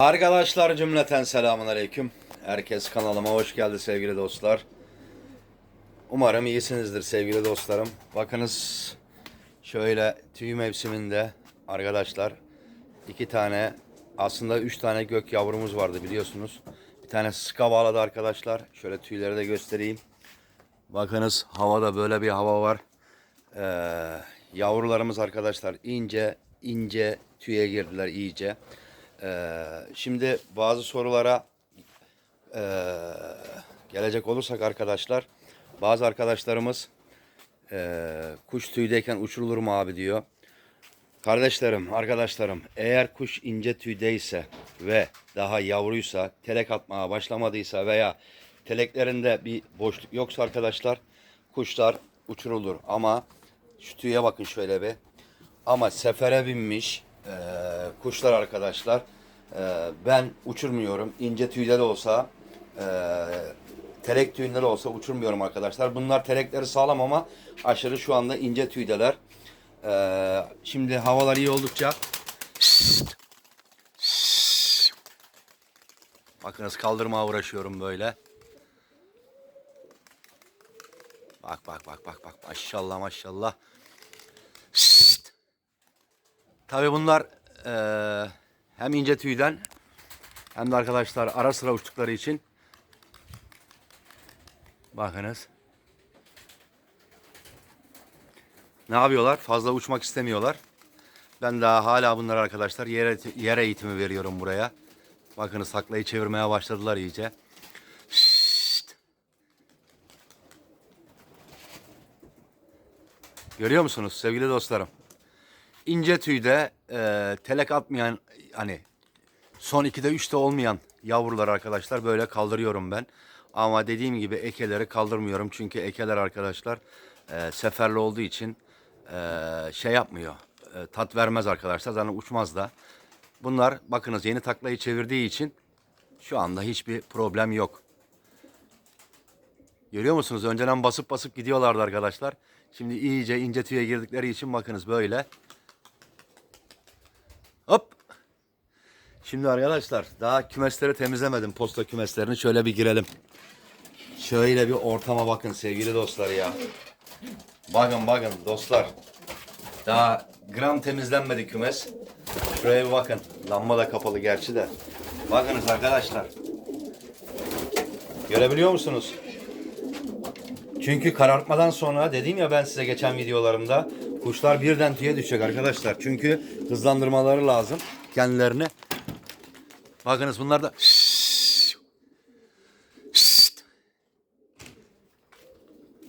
Arkadaşlar cümleten selamun aleyküm. Herkes kanalıma hoş geldi sevgili dostlar. Umarım iyisinizdir sevgili dostlarım. Bakınız şöyle tüy mevsiminde arkadaşlar iki tane aslında üç tane gök yavrumuz vardı biliyorsunuz. Bir tane sıka bağladı arkadaşlar. Şöyle tüyleri de göstereyim. Bakınız havada böyle bir hava var. Ee, yavrularımız arkadaşlar ince ince tüye girdiler iyice. Ee, şimdi bazı sorulara ee, gelecek olursak arkadaşlar bazı arkadaşlarımız ee, kuş tüydeyken uçurulur mu abi diyor. Kardeşlerim, arkadaşlarım eğer kuş ince tüydeyse ve daha yavruysa, telek atmaya başlamadıysa veya teleklerinde bir boşluk yoksa arkadaşlar kuşlar uçurulur. Ama şu tüye bakın şöyle bir. Ama sefere binmiş eee, kuşlar arkadaşlar eee, ben uçurmuyorum. İnce tüyde de olsa eee, telek tüyünde de olsa uçurmuyorum arkadaşlar. Bunlar telekleri sağlam ama aşırı şu anda ince tüydeler. Ee, şimdi havalar iyi oldukça Bakınız kaldırmaya uğraşıyorum böyle. Bak bak bak bak bak maşallah maşallah. Tabii bunlar eee, hem ince tüyden hem de arkadaşlar ara sıra uçtukları için bakınız. Ne yapıyorlar? Fazla uçmak istemiyorlar. Ben daha hala bunlar arkadaşlar yere, yere eğitimi veriyorum buraya. Bakınız saklayı çevirmeye başladılar iyice. Şşt. Görüyor musunuz sevgili dostlarım? İnce tüyde e, telek atmayan hani son 2'de 3'te olmayan yavrular arkadaşlar böyle kaldırıyorum ben. Ama dediğim gibi ekeleri kaldırmıyorum. Çünkü ekeler arkadaşlar e, seferli olduğu için e, şey yapmıyor. E, tat vermez arkadaşlar. Zaten uçmaz da. Bunlar bakınız yeni taklayı çevirdiği için şu anda hiçbir problem yok. Görüyor musunuz? Önceden basıp basıp gidiyorlardı arkadaşlar. Şimdi iyice ince tüye girdikleri için bakınız böyle. Hop. Şimdi arkadaşlar daha kümesleri temizlemedim. Posta kümeslerini şöyle bir girelim. Şöyle bir ortama bakın sevgili dostlar ya. Bakın bakın dostlar. Daha gram temizlenmedi kümes. Şuraya bir bakın. Lamba da kapalı gerçi de. Bakınız arkadaşlar. Görebiliyor musunuz? Çünkü karartmadan sonra dediğim ya ben size geçen videolarımda kuşlar birden tüye düşecek arkadaşlar. Çünkü hızlandırmaları lazım kendilerini. Bakınız bunlar da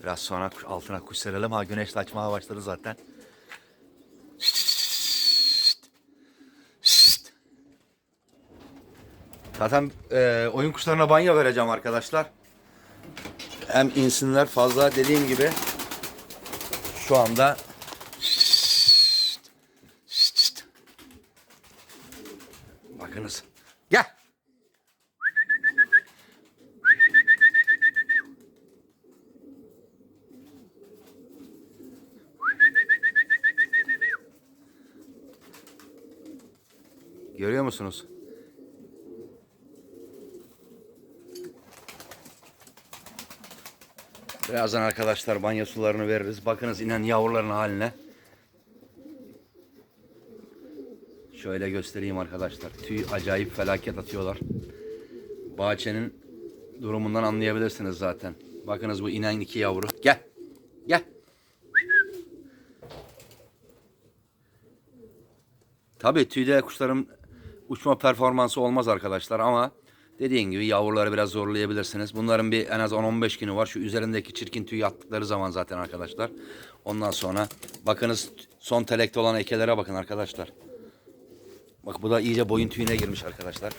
Biraz sonra altına kuş serelim. Ha güneş açmaya başladı zaten. Zaten e, oyun kuşlarına banyo vereceğim arkadaşlar. Hem insinler fazla dediğim gibi şu anda Bakınız. Gel. Görüyor musunuz? Birazdan arkadaşlar banyo sularını veririz. Bakınız inen yavruların haline. Şöyle göstereyim arkadaşlar. Tüy acayip felaket atıyorlar. Bahçenin durumundan anlayabilirsiniz zaten. Bakınız bu inen iki yavru. Gel. Gel. Tabii tüyde kuşların uçma performansı olmaz arkadaşlar ama dediğim gibi yavruları biraz zorlayabilirsiniz. Bunların bir en az 10-15 günü var. Şu üzerindeki çirkin tüy attıkları zaman zaten arkadaşlar. Ondan sonra bakınız son telekte olan ekelere bakın arkadaşlar. Bak bu da iyice boyun tüyüne girmiş arkadaşlar.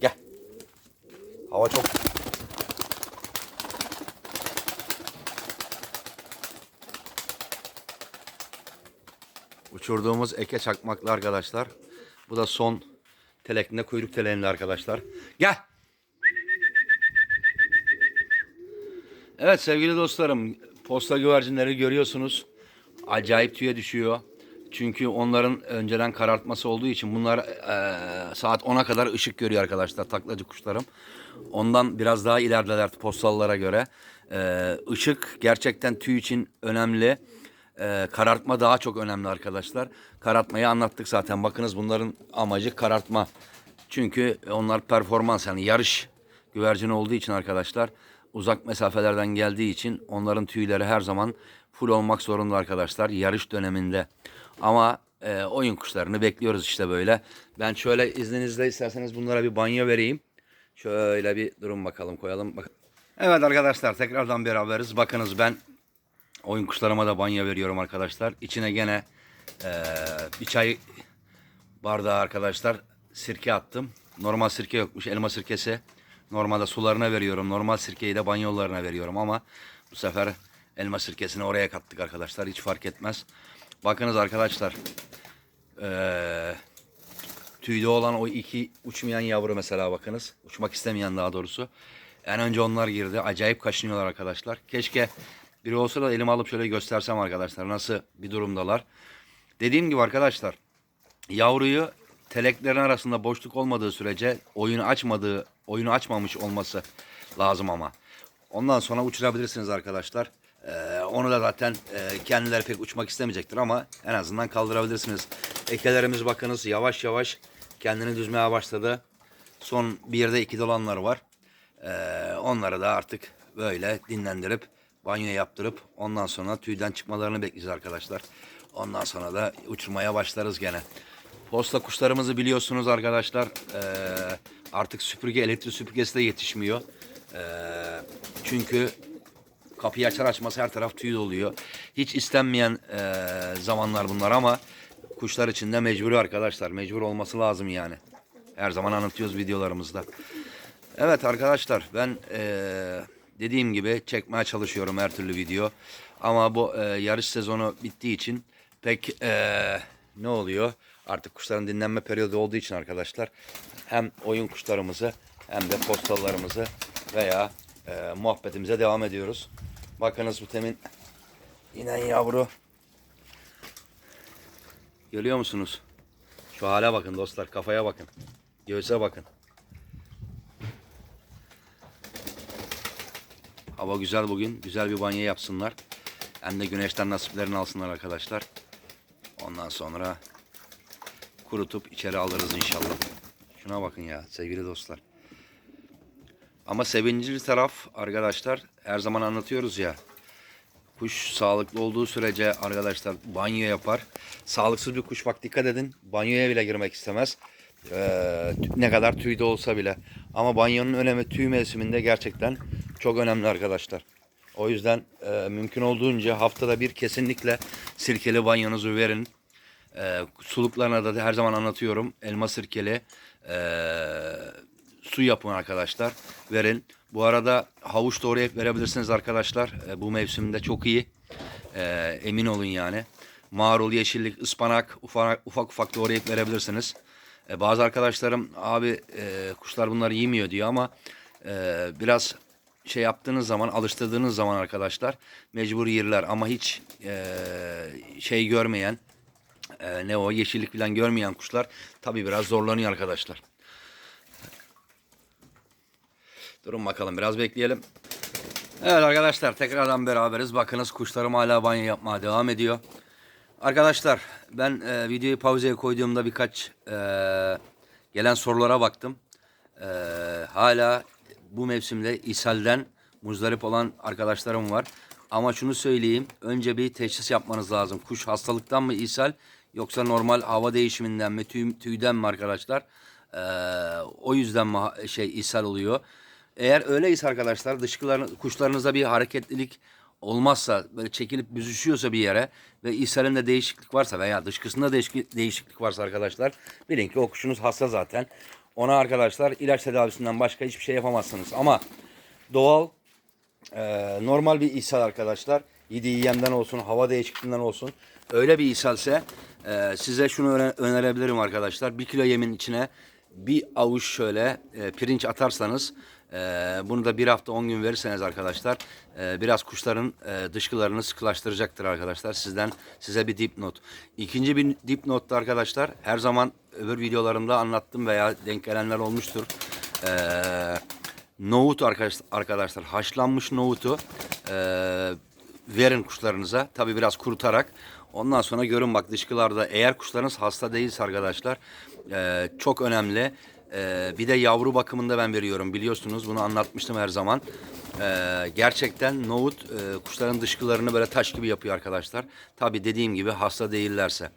Gel. Hava çok Uçurduğumuz eke çakmaklı arkadaşlar. Bu da son telekinde kuyruk teleğinde arkadaşlar. Gel. Evet sevgili dostlarım posta güvercinleri görüyorsunuz. Acayip tüye düşüyor. Çünkü onların önceden karartması olduğu için bunlar eee, saat 10'a kadar ışık görüyor arkadaşlar taklacı kuşlarım. Ondan biraz daha ilerideler postallara göre. Eee ışık gerçekten tüy için önemli. Eee, karartma daha çok önemli arkadaşlar. Karartmayı anlattık zaten. Bakınız bunların amacı karartma. Çünkü onlar performans yani yarış güvercini olduğu için arkadaşlar uzak mesafelerden geldiği için onların tüyleri her zaman full olmak zorunda arkadaşlar yarış döneminde. Ama e, oyun kuşlarını bekliyoruz işte böyle. Ben şöyle izninizle isterseniz bunlara bir banyo vereyim. Şöyle bir durum bakalım koyalım. Bak. Evet arkadaşlar tekrardan beraberiz. Bakınız ben oyun kuşlarıma da banyo veriyorum arkadaşlar. İçine gene e, bir çay bardağı arkadaşlar sirke attım. Normal sirke yokmuş elma sirkesi. Normalde sularına veriyorum. Normal sirkeyi de banyolarına veriyorum ama bu sefer elma sirkesini oraya kattık arkadaşlar. Hiç fark etmez. Bakınız arkadaşlar. Eee tüyde olan o iki uçmayan yavru mesela bakınız. Uçmak istemeyen daha doğrusu. En önce onlar girdi. Acayip kaşınıyorlar arkadaşlar. Keşke biri olsa da elime alıp şöyle göstersem arkadaşlar. Nasıl bir durumdalar. Dediğim gibi arkadaşlar. Yavruyu teleklerin arasında boşluk olmadığı sürece oyunu açmadığı, oyunu açmamış olması lazım ama. Ondan sonra uçurabilirsiniz arkadaşlar. Ee, onu da zaten e, kendileri pek uçmak istemeyecektir ama en azından kaldırabilirsiniz. Ekelerimiz bakınız yavaş yavaş kendini düzmeye başladı. Son bir de iki dolanlar var. Ee, onları da artık böyle dinlendirip banyo yaptırıp ondan sonra tüyden çıkmalarını bekleyeceğiz arkadaşlar. Ondan sonra da uçurmaya başlarız gene. Posta kuşlarımızı biliyorsunuz arkadaşlar. Ee, artık süpürge, elektrik süpürgesi de yetişmiyor. Ee, çünkü kapıyı açar açmaz her taraf tüy doluyor. Hiç istenmeyen ee, zamanlar bunlar ama kuşlar için de mecburi arkadaşlar. Mecbur olması lazım yani. Her zaman anlatıyoruz videolarımızda. Evet arkadaşlar ben eee, dediğim gibi çekmeye çalışıyorum her türlü video. Ama bu eee, yarış sezonu bittiği için pek eee, ne oluyor? Artık kuşların dinlenme periyodu olduğu için arkadaşlar hem oyun kuşlarımızı hem de postallarımızı veya eee, muhabbetimize devam ediyoruz. Bakınız bu temin inen yavru. Görüyor musunuz? Şu hale bakın dostlar kafaya bakın. Göğüse bakın. Hava güzel bugün. Güzel bir banyo yapsınlar. Hem de güneşten nasiplerini alsınlar arkadaşlar. Ondan sonra kurutup içeri alırız inşallah. Şuna bakın ya sevgili dostlar. Ama sevincli taraf arkadaşlar her zaman anlatıyoruz ya. Kuş sağlıklı olduğu sürece arkadaşlar banyo yapar. Sağlıksız bir kuş bak dikkat edin. Banyoya bile girmek istemez. Ee, ne kadar tüyde olsa bile. Ama banyonun önemi tüy mevsiminde gerçekten çok önemli arkadaşlar. O yüzden e, mümkün olduğunca haftada bir kesinlikle sirkeli banyonuzu verin. E, suluklarına da her zaman anlatıyorum. Elma sirkeli e, su yapın arkadaşlar. Verin. Bu arada havuç doğrayıp verebilirsiniz arkadaşlar. E, bu mevsimde çok iyi. E, emin olun yani. Marul, yeşillik, ıspanak ufak ufak, ufak doğrayıp verebilirsiniz. E, bazı arkadaşlarım abi e, kuşlar bunları yemiyor diyor ama e, biraz şey yaptığınız zaman alıştırdığınız zaman arkadaşlar mecbur yerler ama hiç e, şey görmeyen e, ne o yeşillik falan görmeyen kuşlar tabi biraz zorlanıyor arkadaşlar. Durun bakalım biraz bekleyelim. Evet arkadaşlar tekrardan beraberiz. Bakınız kuşlarım hala banyo yapmaya devam ediyor. Arkadaşlar ben e, videoyu pauzeye koyduğumda birkaç e, gelen sorulara baktım. E, hala bu mevsimde ishalden muzdarip olan arkadaşlarım var. Ama şunu söyleyeyim. Önce bir teşhis yapmanız lazım. Kuş hastalıktan mı ishal yoksa normal hava değişiminden mi tüy, tüyden mi arkadaşlar? E, o yüzden mi şey ishal oluyor? Eğer öyleyse arkadaşlar dışkıların, kuşlarınızda bir hareketlilik olmazsa böyle çekilip büzüşüyorsa bir yere ve ishalinde değişiklik varsa veya dışkısında değişik, değişiklik varsa arkadaşlar bilin ki o kuşunuz hasta zaten. Ona arkadaşlar ilaç tedavisinden başka hiçbir şey yapamazsınız. Ama doğal e, normal bir ishal arkadaşlar. Yediği yemden olsun, hava değişikliğinden olsun. Öyle bir ishalse e, size şunu öne- önerebilirim arkadaşlar. Bir kilo yemin içine bir avuç şöyle e, pirinç atarsanız Ee, bunu da bir hafta 10 gün verirseniz arkadaşlar e, biraz kuşların e, dışkılarını sıkılaştıracaktır arkadaşlar. Sizden size bir dipnot. İkinci bir dipnotta arkadaşlar her zaman öbür videolarımda anlattım veya denk gelenler olmuştur. Ee, nohut arkadaşlar, arkadaşlar haşlanmış nohutu e, verin kuşlarınıza. Tabi biraz kurutarak. Ondan sonra görün bak dışkılarda eğer kuşlarınız hasta değilse arkadaşlar e, çok önemli. E, bir de yavru bakımında ben veriyorum biliyorsunuz bunu anlatmıştım her zaman. E, gerçekten nohut e, kuşların dışkılarını böyle taş gibi yapıyor arkadaşlar. Tabi dediğim gibi hasta değillerse.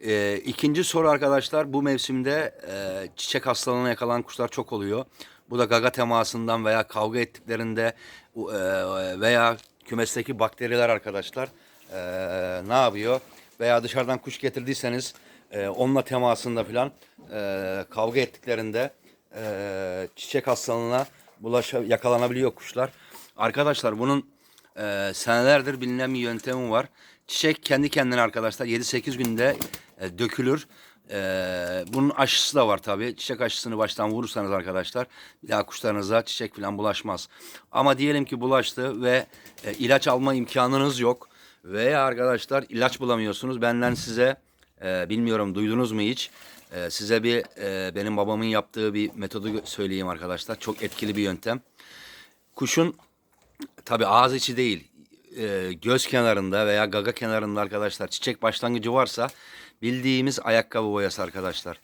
E, ikinci soru arkadaşlar bu mevsimde e, çiçek hastalığına yakalanan kuşlar çok oluyor. Bu da gaga temasından veya kavga ettiklerinde e, veya kümesteki bakteriler arkadaşlar e, ne yapıyor? Veya dışarıdan kuş getirdiyseniz e, onunla temasında filan e, kavga ettiklerinde e, çiçek hastalığına bulaşa, yakalanabiliyor kuşlar. Arkadaşlar bunun e, senelerdir bilinen bir yöntemi var. Çiçek kendi kendine arkadaşlar 7-8 günde e, dökülür. E, bunun aşısı da var tabii. Çiçek aşısını baştan vurursanız arkadaşlar bir daha kuşlarınıza çiçek falan bulaşmaz. Ama diyelim ki bulaştı ve e, ilaç alma imkanınız yok. Veya arkadaşlar ilaç bulamıyorsunuz. Benden size e, bilmiyorum duydunuz mu hiç? E, size bir e, benim babamın yaptığı bir metodu söyleyeyim arkadaşlar. Çok etkili bir yöntem. Kuşun tabi ağız içi değil e, göz kenarında veya gaga kenarında arkadaşlar çiçek başlangıcı varsa bildiğimiz ayakkabı boyası arkadaşlar.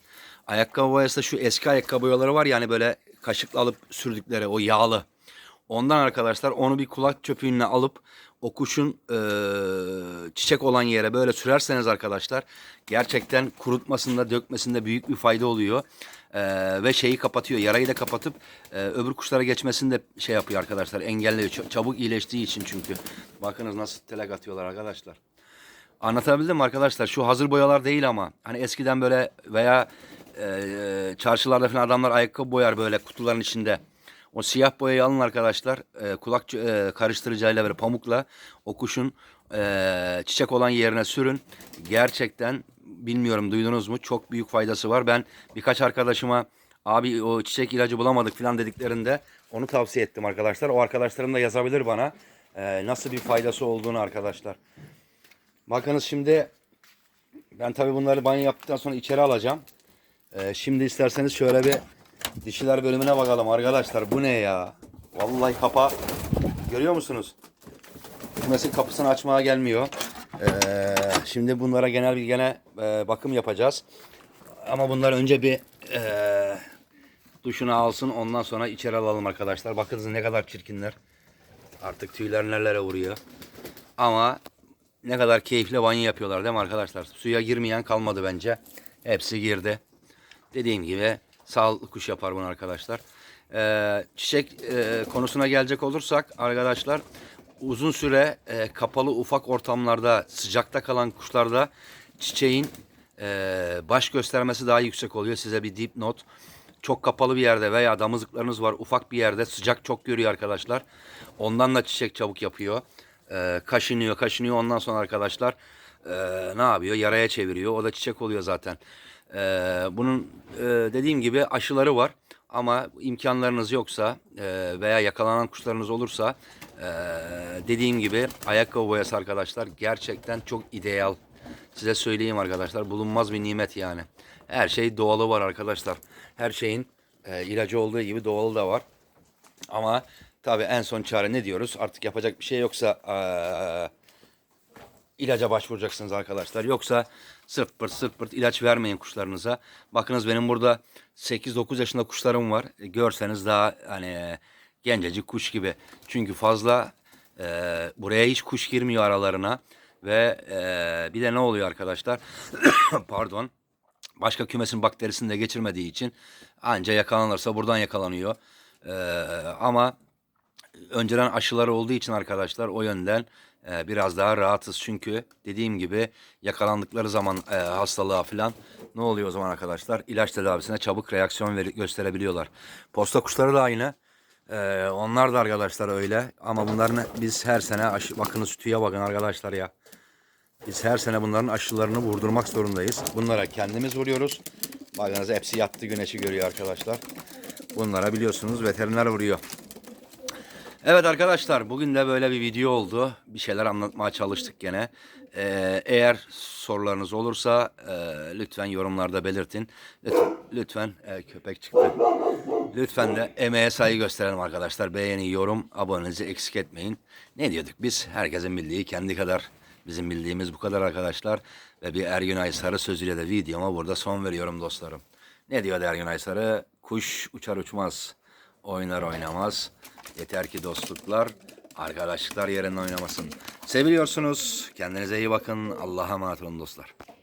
Ayakkabı boyası da şu eski ayakkabı boyaları var yani böyle kaşıkla alıp sürdükleri o yağlı. Ondan arkadaşlar onu bir kulak çöpüğüne alıp o kuşun e, çiçek olan yere böyle sürerseniz arkadaşlar gerçekten kurutmasında dökmesinde büyük bir fayda oluyor. E, ve şeyi kapatıyor yarayı da kapatıp e, öbür kuşlara geçmesini de şey yapıyor arkadaşlar engelliyor çabuk iyileştiği için çünkü. Bakınız nasıl telek atıyorlar arkadaşlar. Anlatabildim mi arkadaşlar? Şu hazır boyalar değil ama hani eskiden böyle veya e, çarşılarda falan adamlar ayakkabı boyar böyle kutuların içinde. O siyah boyayı alın arkadaşlar. E, kulak e, karıştırıcıyla böyle pamukla o kuşun e, çiçek olan yerine sürün. Gerçekten bilmiyorum duydunuz mu? Çok büyük faydası var. Ben birkaç arkadaşıma abi o çiçek ilacı bulamadık falan dediklerinde onu tavsiye ettim arkadaşlar. O arkadaşlarım da yazabilir bana e, nasıl bir faydası olduğunu arkadaşlar. Bakınız şimdi ben tabii bunları banyo yaptıktan sonra içeri alacağım. Ee, şimdi isterseniz şöyle bir dişiler bölümüne bakalım arkadaşlar. Bu ne ya? Vallahi kapa. Görüyor musunuz? Kümesin kapısını açmaya gelmiyor. Ee, şimdi bunlara genel bir gene e, bakım yapacağız. Ama bunlar önce bir e, duşunu alsın ondan sonra içeri alalım arkadaşlar. Bakınız ne kadar çirkinler. Artık tüyler nelere vuruyor. Ama ne kadar keyifli banyo yapıyorlar değil mi arkadaşlar? Suya girmeyen kalmadı bence. Hepsi girdi. Dediğim gibi sağlıklı kuş yapar bunu arkadaşlar. Ee, çiçek e, konusuna gelecek olursak arkadaşlar uzun süre e, kapalı ufak ortamlarda sıcakta kalan kuşlarda çiçeğin e, baş göstermesi daha yüksek oluyor. Size bir dipnot. Çok kapalı bir yerde veya damızlıklarınız var ufak bir yerde sıcak çok görüyor arkadaşlar. Ondan da çiçek çabuk yapıyor. E, kaşınıyor kaşınıyor ondan sonra arkadaşlar e, ne yapıyor? Yaraya çeviriyor. O da çiçek oluyor zaten. E, bunun e, dediğim gibi aşıları var. Ama imkanlarınız yoksa e, veya yakalanan kuşlarınız olursa e, dediğim gibi ayakkabı boyası arkadaşlar gerçekten çok ideal. Size söyleyeyim arkadaşlar bulunmaz bir nimet yani. Her şey doğalı var arkadaşlar. Her şeyin e, ilacı olduğu gibi doğalı da var. Ama tabii en son çare ne diyoruz? Artık yapacak bir şey yoksa eee, ilaca başvuracaksınız arkadaşlar. Yoksa sırt pırt sırt pırt ilaç vermeyin kuşlarınıza. Bakınız benim burada 8-9 yaşında kuşlarım var. E, Görseniz daha hani gencecik kuş gibi. Çünkü fazla eee, buraya hiç kuş girmiyor aralarına. Ve eee, bir de ne oluyor arkadaşlar? Pardon başka kümesin bakterisini de geçirmediği için anca yakalanırsa buradan yakalanıyor. Ee, ama önceden aşıları olduğu için arkadaşlar o yönden e, biraz daha rahatız. Çünkü dediğim gibi yakalandıkları zaman e, hastalığa falan ne oluyor o zaman arkadaşlar? İlaç tedavisine çabuk reaksiyon veri- gösterebiliyorlar. Posta kuşları da aynı. Ee, onlar da arkadaşlar öyle. Ama bunların biz her sene aşı, bakınız tüye bakın arkadaşlar ya. Biz her sene bunların aşılarını vurdurmak zorundayız. Bunlara kendimiz vuruyoruz. Bakınız hepsi yattı güneşi görüyor arkadaşlar. Bunlara biliyorsunuz veteriner vuruyor. Evet arkadaşlar bugün de böyle bir video oldu. Bir şeyler anlatmaya çalıştık gene. Ee, eğer sorularınız olursa e, lütfen yorumlarda belirtin. Lütfen, lütfen e, köpek çıktı. Lütfen de emeğe saygı gösterelim arkadaşlar. Beğeni, yorum, abonenizi eksik etmeyin. Ne diyorduk biz? Herkesin bildiği kendi kadar. Bizim bildiğimiz bu kadar arkadaşlar. Ve bir Ergün Aysarı sözüyle de videoma burada son veriyorum dostlarım. Ne diyor Ergün Aysarı? Kuş uçar uçmaz, oynar oynamaz. Yeter ki dostluklar, arkadaşlıklar yerinde oynamasın. Seviliyorsunuz. Kendinize iyi bakın. Allah'a emanet olun dostlar.